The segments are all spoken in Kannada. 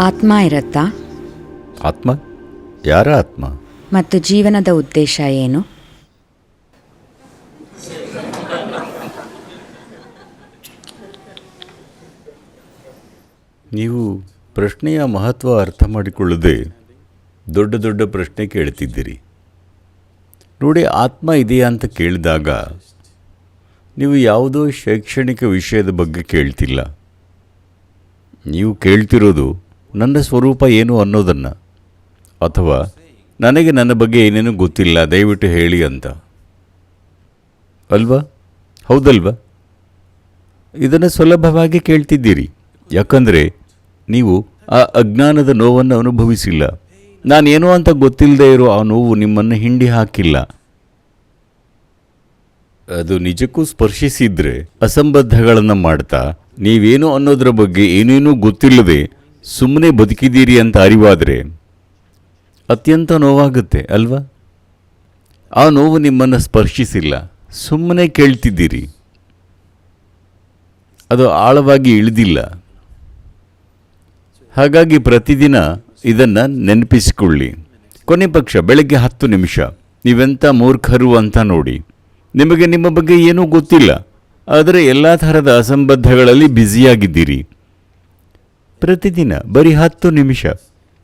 ಆತ್ಮ ಇರತ್ತಾ? ಆತ್ಮ? ಯಾರ ಆತ್ಮ? ಮತ್ತು ಜೀವನದ ಉದ್ದೇಶ ಏನು? ನೀವು ಪ್ರಶ್ನೆಯ ಮಹತ್ವ ಅರ್ಥ ಮಾಡಿಕೊಳ್ಳದೆ ದೊಡ್ಡ ದೊಡ್ಡ ಪ್ರಶ್ನೆ ಕೇಳ್ತಿದ್ದೀರಿ. ನೋಡಿ ಆತ್ಮ ಇದೆಯಾ ಅಂತ ಕೇಳಿದಾಗ ನೀವು ಯಾವುದೋ ಶೈಕ್ಷಣಿಕ ವಿಷಯದ ಬಗ್ಗೆ ಕೇಳ್ತಿಲ್ಲ. ನೀವು ಕೇಳ್ತಿರೋದು ನನ್ನ ಸ್ವರೂಪ ಏನು ಅನ್ನೋದನ್ನು? ಅಥವಾ ನನಗೆ ನನ್ನ ಬಗ್ಗೆ ಏನೇನೂ ಗೊತ್ತಿಲ್ಲ, ದಯವಿಟ್ಟು ಹೇಳಿ ಅಂತ. ಅಲ್ವಾ? ಹೌದಲ್ವಾ? ಇದನ್ನು ಸುಲಭವಾಗಿ ಕೇಳ್ತಿದ್ದೀರಿ. ಯಾಕಂದರೆ ನೀವು ಆ ಅಜ್ಞಾನದ ನೋವನ್ನು ಅನುಭವಿಸಿಲ್ಲ. ನಾನೇನು ಅಂತ ಗೊತ್ತಿಲ್ಲದೆ ಇರೋ ಆ ನೋವು ನಿಮ್ಮನ್ನು ಹಿಂಡಿ ಹಾಕಿಲ್ಲ. ಅದು ನಿಜಕ್ಕೂ ಸ್ಪರ್ಶಿಸಿದ್ರೆ ಅಸಂಬದ್ಧಗಳನ್ನು ಮಾಡ್ತಾ ನೀವೇನು ಅನ್ನೋದರ ಬಗ್ಗೆ ಏನೇನೂ ಗೊತ್ತಿಲ್ಲದೆ ಸುಮ್ಮನೆ ಬದುಕಿದ್ದೀರಿ ಅಂತ ಅರಿವಾದರೆ ಅತ್ಯಂತ ನೋವಾಗುತ್ತೆ, ಅಲ್ವಾ? ಆ ನೋವು ನಿಮ್ಮನ್ನು ಸ್ಪರ್ಶಿಸಿಲ್ಲ. ಸುಮ್ಮನೆ ಕೇಳ್ತಿದ್ದೀರಿ. ಅದು ಆಳವಾಗಿ ಇಳಿದಿಲ್ಲ. ಹಾಗಾಗಿ ಪ್ರತಿದಿನ ಇದನ್ನು ನೆನಪಿಸಿಕೊಳ್ಳಿ. ಕೊನೆ ಪಕ್ಷ, ಬೆಳಗ್ಗೆ ಹತ್ತು ನಿಮಿಷ. ನೀವೆಂಥ ಮೂರ್ಖರು ಅಂತ ನೋಡಿ. ನಿಮಗೆ ನಿಮ್ಮ ಬಗ್ಗೆ ಏನೂ ಗೊತ್ತಿಲ್ಲ. ಆದರೆ ಎಲ್ಲ ಥರದ ಅಸಂಬದ್ಧಗಳಲ್ಲಿ ಬ್ಯುಸಿಯಾಗಿದ್ದೀರಿ. ಪ್ರತಿದಿನ ಬರೀ ಹತ್ತು ನಿಮಿಷ.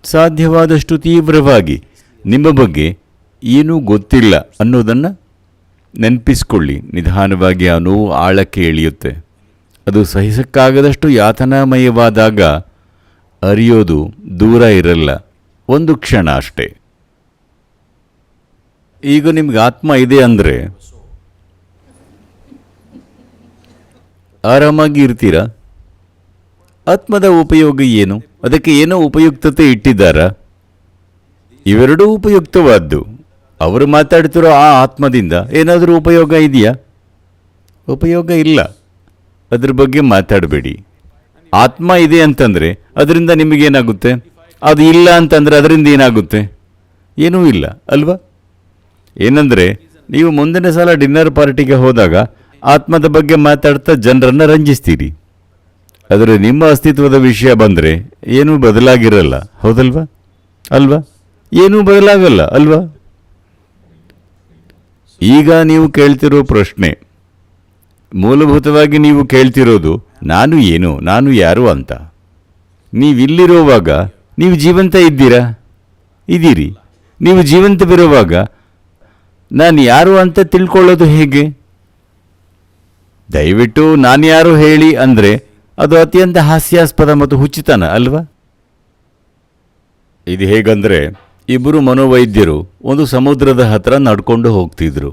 ಸಾಧ್ಯವಾದಷ್ಟು ತೀವ್ರವಾಗಿ ನಿಮ್ಮ ಬಗ್ಗೆ ಏನೂ ಗೊತ್ತಿಲ್ಲ ಅನ್ನೋದನ್ನು ನೆನಪಿಸ್ಕೊಳ್ಳಿ. ನಿಧಾನವಾಗಿ ಆ ನೋವು ಆಳಕ್ಕೆ ಇಳಿಯುತ್ತೆ ಅದು ಸಹಿಸಕ್ಕಾಗದಷ್ಟು ಯಾತನಾಮಯವಾದಾಗ ಅರಿಯೋದು ದೂರ ಇರಲ್ಲ. ಒಂದು ಕ್ಷಣ ಅಷ್ಟೇ. ಈಗ ನಿಮ್ಗೆ ಆತ್ಮ ಇದೆ ಅಂದರೆ? ಆರಾಮಾಗಿ ಇರ್ತೀರಾ? ಆತ್ಮದ ಉಪಯೋಗ ಏನು? ಅದಕ್ಕೆ ಏನೋ ಉಪಯುಕ್ತತೆ ಇಟ್ಟಿದ್ದಾರಾ? ಇವೆರಡೂ ಉಪಯುಕ್ತವಾದ್ದು. ಅವರು ಮಾತಾಡ್ತಿರೋ ಆ ಆತ್ಮದಿಂದ ಏನಾದರೂ ಉಪಯೋಗ ಇದೆಯಾ? ಉಪಯೋಗ ಇಲ್ಲ. ಅದ್ರ ಬಗ್ಗೆ ಮಾತಾಡಬೇಡಿ. ಆತ್ಮ ಇದೆ ಅಂತಂದರೆ ಅದರಿಂದ ನಿಮಗೇನಾಗುತ್ತೆ ಅದು ಇಲ್ಲ ಅಂತಂದರೆ ಅದರಿಂದ ಏನಾಗುತ್ತೆ? ಏನೂ ಇಲ್ಲ, ಅಲ್ವಾ? ಏನಂದರೆ ನೀವು ಮುಂದಿನ ಸಲ ಡಿನ್ನರ್ ಪಾರ್ಟಿಗೆ ಹೋದಾಗ ಆತ್ಮದ ಬಗ್ಗೆ ಮಾತಾಡ್ತಾ ಜನರನ್ನು ರಂಜಿಸ್ತೀರಿ. ಆದರೆ ನಿಮ್ಮ ಅಸ್ತಿತ್ವದ ವಿಷಯ ಬಂದರೆ ಏನೂ ಬದಲಾಗಿರಲ್ಲ. ಹೌದಲ್ವಾ? ಅಲ್ವಾ? ಏನೂ ಬದಲಾಗಲ್ಲ, ಅಲ್ವಾ? ಈಗ ನೀವು ಕೇಳ್ತಿರೋ ಪ್ರಶ್ನೆ, ಮೂಲಭೂತವಾಗಿ ನೀವು ಕೇಳ್ತಿರೋದು ನಾನು ಏನು, ನಾನು ಯಾರು ಅಂತ. ನೀವಿಲ್ಲಿರುವಾಗ ನೀವು ಜೀವಂತ ಇದ್ದೀರಾ? ಇದ್ದೀರಿ. ನೀವು ಜೀವಂತವಿರುವಾಗ ನಾನು ಯಾರು ಅಂತ ತಿಳ್ಕೊಳ್ಳೋದು ಹೇಗೆ? ದಯವಿಟ್ಟು ನಾನು ಯಾರು ಹೇಳಿ ಅಂದರೆ ಅದು ಅತ್ಯಂತ ಹಾಸ್ಯಾಸ್ಪದ ಮತ್ತು ಹುಚ್ಚಿತನ, ಅಲ್ವಾ? ಇದು ಹೇಗಂದರೆ ಇಬ್ಬರು ಮನೋವೈದ್ಯರು ಒಂದು ಸಮುದ್ರದ ಹತ್ರ ನಡ್ಕೊಂಡು ಹೋಗ್ತಿದ್ರು.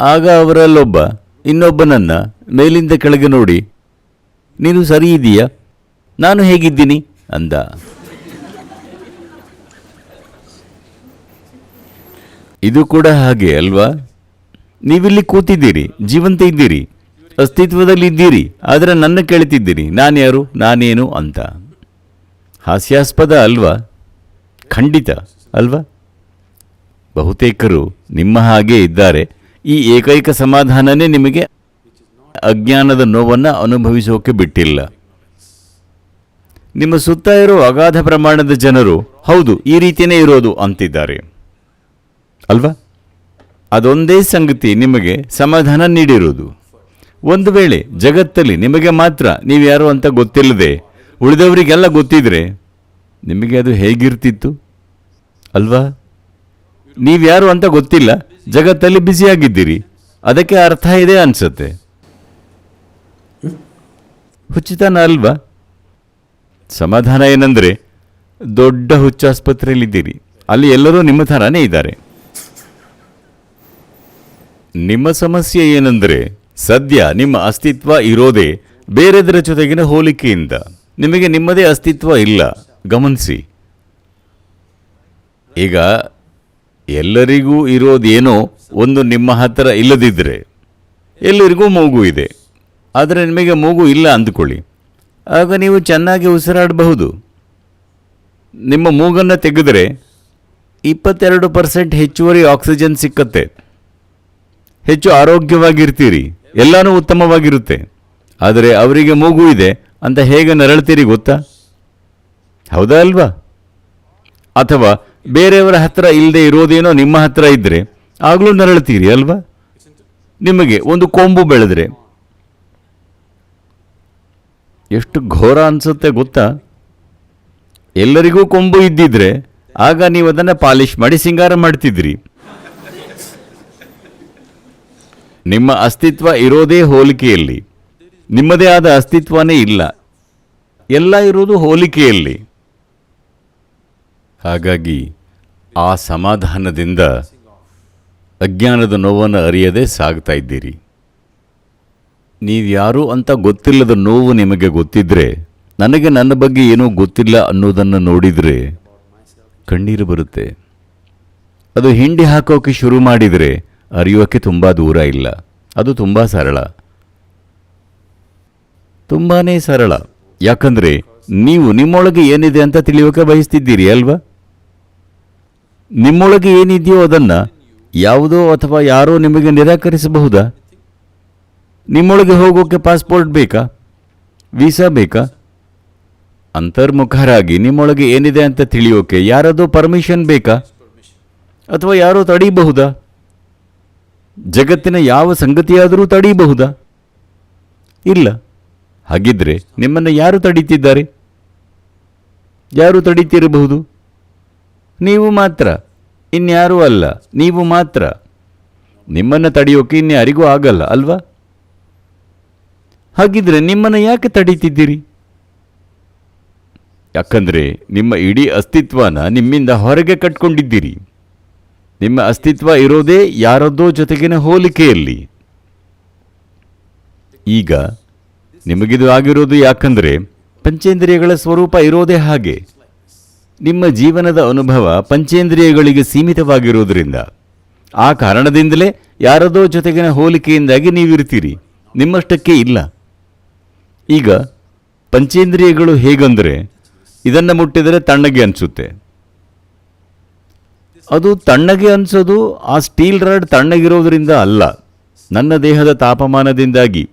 ಆಗ ಅವರಲ್ಲೊಬ್ಬ, ಇನ್ನೊಬ್ಬನನ್ನ ಮೇಲಿಂದ ಕೆಳಗೆ ನೋಡಿ, ನೀನು ಸರಿ ಇದೀಯಾ? ನಾನು ಹೇಗಿದ್ದೀನಿ? ಅಂದ. ಇದು ಕೂಡ ಹಾಗೆ, ಅಲ್ವಾ? ನೀವಿಲ್ಲಿ ಕೂತಿದ್ದೀರಿ, ಜೀವಂತ ಇದ್ದೀರಿ, ಅಸ್ತಿತ್ವದಲ್ಲಿ ಇದ್ದೀರಿ, ಆದರೆ ನನ್ನ ಕೇಳ್ತಿದ್ದೀರಿ, ನಾನ್ಯಾರು, ನಾನೇನು ಅಂತ. ಹಾಸ್ಯಾಸ್ಪದ ಅಲ್ವಾ? ಖಂಡಿತ, ಅಲ್ವಾ? ಬಹುತೇಕರು ನಿಮ್ಮ ಹಾಗೆ ಇದ್ದಾರೆ. ಈ ಏಕೈಕ ಸಮಾಧಾನನೇ ನಿಮಗೆ ಅಜ್ಞಾನದ ನೋವನ್ನು ಅನುಭವಿಸೋಕೆ ಬಿಟ್ಟಿಲ್ಲ. ನಿಮ್ಮ ಸುತ್ತ ಇರೋ ಅಗಾಧ ಪ್ರಮಾಣದ ಜನರು, ಹೌದು, ಈ ರೀತಿಯೇ ಇರೋದು ಅಂತಿದ್ದಾರೆ. ಅಲ್ವಾ? ಅದೊಂದೇ ಸಂಗತಿ ನಿಮಗೆ ಸಮಾಧಾನ ನೀಡಿರುವುದು. ಒಂದು ವೇಳೆ ಜಗತ್ತಲ್ಲಿ ನಿಮಗೆ ಮಾತ್ರ ನೀವು ಯಾರು ಅಂತ ಗೊತ್ತಿಲ್ಲದೆ ಉಳಿದವರಿಗೆಲ್ಲ ಗೊತ್ತಿದ್ರೆ ನಿಮಗೆ ಅದು ಹೇಗಿರ್ತಿತ್ತು? ಅಲ್ವಾ? ನೀವ್ಯಾರು ಅಂತ ಗೊತ್ತಿಲ್ಲ, ಜಗತ್ತಲ್ಲಿ ಬ್ಯುಸಿಯಾಗಿದ್ದೀರಿ. ಅದಕ್ಕೆ ಅರ್ಥ ಇದೆ ಅನಿಸುತ್ತೆ. ಹುಚ್ಚಿತನ ಅಲ್ವಾ? ಸಮಾಧಾನ ಏನಂದರೆ ದೊಡ್ಡ ಹುಚ್ಚಾಸ್ಪತ್ರೆಯಲ್ಲಿದ್ದೀರಿ. ಅಲ್ಲಿ ಎಲ್ಲರೂ ನಿಮ್ಮ ಥರನೇ ಇದ್ದಾರೆ. ನಿಮ್ಮ ಸಮಸ್ಯೆ ಏನಂದ್ರೆ, ಸದ್ಯ ನಿಮ್ಮ ಅಸ್ತಿತ್ವ ಇರೋದೇ ಬೇರೆದರ ಜೊತೆಗಿನ ಹೋಲಿಕೆಯಿಂದ. ನಿಮಗೆ ನಿಮ್ಮದೇ ಅಸ್ತಿತ್ವ ಇಲ್ಲ. ಗಮನಿಸಿ. ಈಗ ಎಲ್ಲರಿಗೂ ಇರೋದೇನೋ ಒಂದು ನಿಮ್ಮ ಹತ್ತಿರ ಇಲ್ಲದಿದ್ದರೆ ಎಲ್ಲರಿಗೂ ಮೂಗು ಇದೆ. ಆದರೆ ನಿಮಗೆ ಮೂಗು ಇಲ್ಲ ಅಂದುಕೊಳ್ಳಿ. ಆಗ ನೀವು ಚೆನ್ನಾಗಿ ಉಸಿರಾಡಬಹುದು. ನಿಮ್ಮ ಮೂಗನ್ನು ತೆಗೆದರೆ ಇಪ್ಪತ್ತೆರಡು ಪರ್ಸೆಂಟ್ ಹೆಚ್ಚುವರಿ ಆಕ್ಸಿಜನ್ ಸಿಕ್ಕತ್ತೆ. ಹೆಚ್ಚು ಆರೋಗ್ಯವಾಗಿರ್ತೀರಿ. ಎಲ್ಲನೂ ಉತ್ತಮವಾಗಿರುತ್ತೆ. ಆದರೆ ಅವರಿಗೆ ಮೂಗು ಇದೆ ಅಂತ ಹೇಗೆ ನರಳ್ತೀರಿ ಗೊತ್ತಾ? ಹೌದಾ ಅಲ್ವಾ? ಅಥವಾ ಬೇರೆಯವರ ಹತ್ರ ಇಲ್ಲದೆ ಇರೋದೇನೋ ನಿಮ್ಮ ಹತ್ರ ಇದ್ದರೆ ಆಗಲೂ ನರಳ್ತೀರಿ ಅಲ್ವಾ? ನಿಮಗೆ ಒಂದು ಕೊಂಬು ಬೆಳೆದ್ರೆ. ಎಷ್ಟು ಘೋರ ಅನಿಸುತ್ತೆ ಗೊತ್ತಾ? ಎಲ್ಲರಿಗೂ ಕೊಂಬು ಇದ್ದಿದ್ರೆ ಆಗ ನೀವು ಅದನ್ನು ಪಾಲಿಶ್ ಮಾಡಿ ಸಿಂಗಾರ ಮಾಡ್ತಿದ್ರಿ. ನಿಮ್ಮ ಅಸ್ತಿತ್ವ ಇರೋದೇ ಹೋಲಿಕೆಯಲ್ಲಿ. ನಿಮ್ಮದೇ ಆದ ಅಸ್ತಿತ್ವನೇ ಇಲ್ಲ. ಎಲ್ಲ ಇರೋದು ಹೋಲಿಕೆಯಲ್ಲಿ. ಹಾಗಾಗಿ ಆ ಸಮಾಧಾನದಿಂದ ಅಜ್ಞಾನದ ನೋವನ್ನು ಅರಿಯದೆ ಸಾಗ್ತಾ ಇದ್ದೀರಿ. ನೀವ್ಯಾರು ಅಂತ ಗೊತ್ತಿಲ್ಲದ ನೋವು ನಿಮಗೆ ಗೊತ್ತಿದ್ರೆ, ನನಗೆ ನನ್ನ ಬಗ್ಗೆ ಏನೂ ಗೊತ್ತಿಲ್ಲ ಅನ್ನೋದನ್ನು ನೋಡಿದರೆ ಕಣ್ಣೀರು ಬರುತ್ತೆ. ಅದು ಹಿಂಡಿ ಹಾಕೋಕೆ ಶುರು ಮಾಡಿದರೆ ಅರಿಯೋಕೆ ತುಂಬ ದೂರ ಇಲ್ಲ. ಅದು ತುಂಬ ಸರಳ. ತುಂಬಾನೇ ಸರಳ. ಯಾಕಂದರೆ ನೀವು ನಿಮ್ಮೊಳಗೆ ಏನಿದೆ ಅಂತ ತಿಳಿಯೋಕೆ ಬಯಸ್ತಿದ್ದೀರಿ ಅಲ್ವಾ? ನಿಮ್ಮೊಳಗೆ ಏನಿದೆಯೋ ಅದನ್ನು ಯಾವುದೋ ಅಥವಾ ಯಾರೋ ನಿಮಗೆ ನಿರಾಕರಿಸಬಹುದಾ? ನಿಮ್ಮೊಳಗೆ ಹೋಗೋಕೆ ಪಾಸ್ಪೋರ್ಟ್ ಬೇಕಾ? ವೀಸಾ ಬೇಕಾ? ಅಂತರ್ಮುಖರಾಗಿ ನಿಮ್ಮೊಳಗೆ ಏನಿದೆ ಅಂತ ತಿಳಿಯೋಕೆ ಯಾರದೋ ಪರ್ಮಿಷನ್ ಬೇಕಾ? ಅಥವಾ ಯಾರೋ ತಡೀಬಹುದಾ? ಜಗತ್ತಿನ ಯಾವ ಸಂಗತಿಯಾದರೂ ತಡೀಬಹುದಾ? ಇಲ್ಲ. ಹಾಗಿದ್ರೆ ನಿಮ್ಮನ್ನು ಯಾರು ತಡೀತಿದ್ದಾರೆ? ಯಾರು ತಡೀತಿರಬಹುದು? ನೀವು ಮಾತ್ರ. ಇನ್ಯಾರೂ ಅಲ್ಲ. ನೀವು ಮಾತ್ರ. ನಿಮ್ಮನ್ನು ತಡೆಯೋಕೆ ಇನ್ಯಾರಿಗೂ ಆಗಲ್ಲ, ಅಲ್ವಾ? ಹಾಗಿದ್ರೆ ನಿಮ್ಮನ್ನು ಯಾಕೆ ತಡೀತಿದ್ದೀರಿ? ಯಾಕಂದ್ರೆ ನಿಮ್ಮ ಇಡೀ ಅಸ್ತಿತ್ವನ ನಿಮ್ಮಿಂದ ಹೊರಗೆ ಕಟ್ಕೊಂಡಿದ್ದೀರಿ. ನಿಮ್ಮ ಅಸ್ತಿತ್ವ ಇರೋದೇ ಯಾರದ್ದೋ ಜೊತೆಗಿನ ಹೋಲಿಕೆಯಲ್ಲಿ. ಈಗ ನಿಮಗಿದು ಆಗಿರೋದು ಯಾಕಂದರೆ ಪಂಚೇಂದ್ರಿಯಗಳ ಸ್ವರೂಪ ಇರೋದೇ ಹಾಗೆ. ನಿಮ್ಮ ಜೀವನದ ಅನುಭವ ಪಂಚೇಂದ್ರಿಯಗಳಿಗೆ ಸೀಮಿತವಾಗಿರುವುದರಿಂದ ಆ ಕಾರಣದಿಂದಲೇ ಯಾರದೋ ಜೊತೆಗಿನ ಹೋಲಿಕೆಯಿಂದಾಗಿ ನೀವಿರ್ತೀರಿ. ನಿಮ್ಮಷ್ಟಕ್ಕೆ ಇಲ್ಲ. ಈಗ ಪಂಚೇಂದ್ರಿಯಗಳು ಹೇಗಂದರೆ ಇದನ್ನು ಮುಟ್ಟಿದರೆ ತಣ್ಣಗೆ ಅನಿಸುತ್ತೆ. ಅದು ತಣ್ಣಗೆ ಅನಿಸೋದು, ಆ ಸ್ಟೀಲ್ ರಾಡ್ ತಣ್ಣಗಿರೋದ್ರಿಂದ ಅಲ್ಲ. ನನ್ನ ದೇಹದ ತಾಪಮಾನದಿಂದಾಗಿ.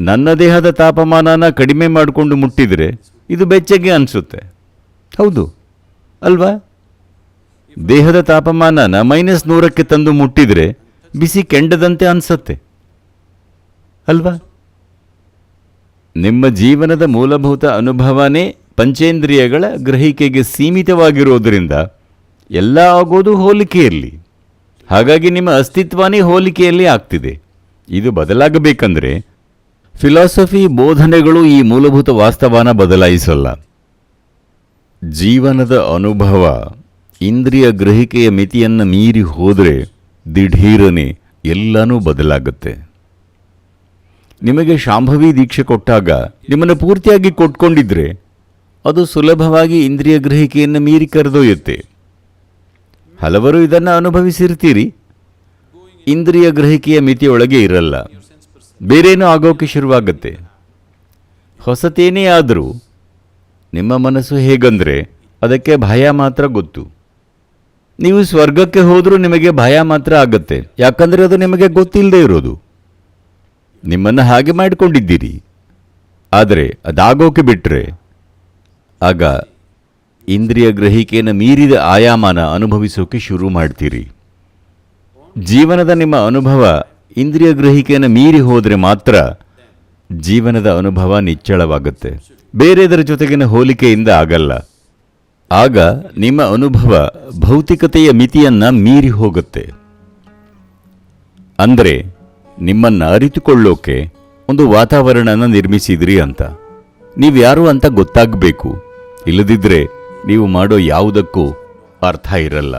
ನನ್ನ ದೇಹದ ತಾಪಮಾನನ ಕಡಿಮೆ ಮಾಡಿಕೊಂಡು ಮುಟ್ಟಿದರೆ ಇದು ಬೆಚ್ಚಗೆ ಅನಿಸುತ್ತೆ. ಹೌದು. ಅಲ್ವಾ? ದೇಹದ ತಾಪಮಾನನ ಮೈನಸ್ ನೂರಕ್ಕೆ ತಂದು ಮುಟ್ಟಿದರೆ ಬಿಸಿ ಕೆಂಡದಂತೆ ಅನಿಸುತ್ತೆ. ಅಲ್ವಾ? ನಿಮ್ಮ ಜೀವನದ ಮೂಲಭೂತ ಅನುಭವನೇ ಪಂಚೇಂದ್ರಿಯಗಳ ಗ್ರಹಿಕೆಗೆ ಸೀಮಿತವಾಗಿರೋದ್ರಿಂದ ಎಲ್ಲ ಆಗೋದು ಹೋಲಿಕೆಯಲ್ಲಿ. ಹಾಗಾಗಿ ನಿಮ್ಮ ಅಸ್ತಿತ್ವನೇ ಹೋಲಿಕೆಯಲ್ಲಿ ಆಗ್ತಿದೆ. ಇದು ಬದಲಾಗಬೇಕಂದ್ರೆ ಫಿಲಾಸಫಿ ಬೋಧನೆಗಳು ಈ ಮೂಲಭೂತ ವಾಸ್ತವನ ಬದಲಾಯಿಸಲ್ಲ. ಜೀವನದ ಅನುಭವ ಇಂದ್ರಿಯ ಗ್ರಹಿಕೆಯ ಮಿತಿಯನ್ನು ಮೀರಿ ಹೋದರೆ ದಿಢೀರನೆ ಎಲ್ಲನೂ ಬದಲಾಗುತ್ತೆ. ನಿಮಗೆ ಶಾಂಭವಿ ದೀಕ್ಷೆ ಕೊಟ್ಟಾಗ ನಿಮ್ಮನ್ನು ಪೂರ್ತಿಯಾಗಿ ಕೊಟ್ಕೊಂಡಿದ್ರೆ ಅದು ಸುಲಭವಾಗಿ ಇಂದ್ರಿಯ ಗ್ರಹಿಕೆಯನ್ನು ಮೀರಿ ಕರೆದೊಯ್ಯುತ್ತೆ. ಹಲವರು ಇದನ್ನು ಅನುಭವಿಸಿರ್ತೀರಿ. ಇಂದ್ರಿಯ ಗ್ರಹಿಕೆಯ ಮಿತಿಯೊಳಗೆ ಇರಲ್ಲ. ಬೇರೇನೂ ಆಗೋಕೆ ಶುರುವಾಗುತ್ತೆ? ಹೊಸತೇನೇ ಆದರೂ ನಿಮ್ಮ ಮನಸ್ಸು ಹೇಗಂದರೆ ಅದಕ್ಕೆ ಭಯ ಮಾತ್ರ ಗೊತ್ತು. ನೀವು ಸ್ವರ್ಗಕ್ಕೆ ಹೋದರೂ ನಿಮಗೆ ಭಯ ಮಾತ್ರ ಆಗತ್ತೆ. ಯಾಕಂದರೆ ಅದು ನಿಮಗೆ ಗೊತ್ತಿಲ್ಲದೆ ಇರೋದು. ನಿಮ್ಮನ್ನು ಹಾಗೆ ಮಾಡಿಕೊಂಡಿದ್ದೀರಿ. ಆದರೆ ಅದಾಗೋಕೆ ಬಿಟ್ಟರೆ ಆಗ ಇಂದ್ರಿಯ ಗ್ರಹಿಕೆಯನ್ನು ಮೀರಿದ ಆಯಾಮನ ಅನುಭವಿಸೋಕೆ ಶುರು ಮಾಡ್ತೀರಿ. ಜೀವನದ ನಿಮ್ಮ ಅನುಭವ ಇಂದ್ರಿಯ ಗ್ರಹಿಕೆಯನ್ನು ಮೀರಿ ಹೋದರೆ ಮಾತ್ರ ಜೀವನದ ಅನುಭವ ನಿಚ್ಚಳವಾಗುತ್ತೆ. ಬೇರೆದರ ಜೊತೆಗಿನ ಹೋಲಿಕೆಯಿಂದ ಆಗಲ್ಲ. ಆಗ ನಿಮ್ಮ ಅನುಭವ ಭೌತಿಕತೆಯ ಮಿತಿಯನ್ನು ಮೀರಿ ಹೋಗುತ್ತೆ. ಅಂದರೆ ನಿಮ್ಮನ್ನು ಅರಿತುಕೊಳ್ಳೋಕೆ ಒಂದು ವಾತಾವರಣನ ನಿರ್ಮಿಸಿದ್ರಿ ಅಂತ. ನೀವ್ಯಾರು ಅಂತ ಗೊತ್ತಾಗಬೇಕು. ಇಲ್ಲದಿದ್ದರೆ ನೀವು ಮಾಡೋ ಯಾವುದಕ್ಕೂ ಅರ್ಥ ಇರಲ್ಲ.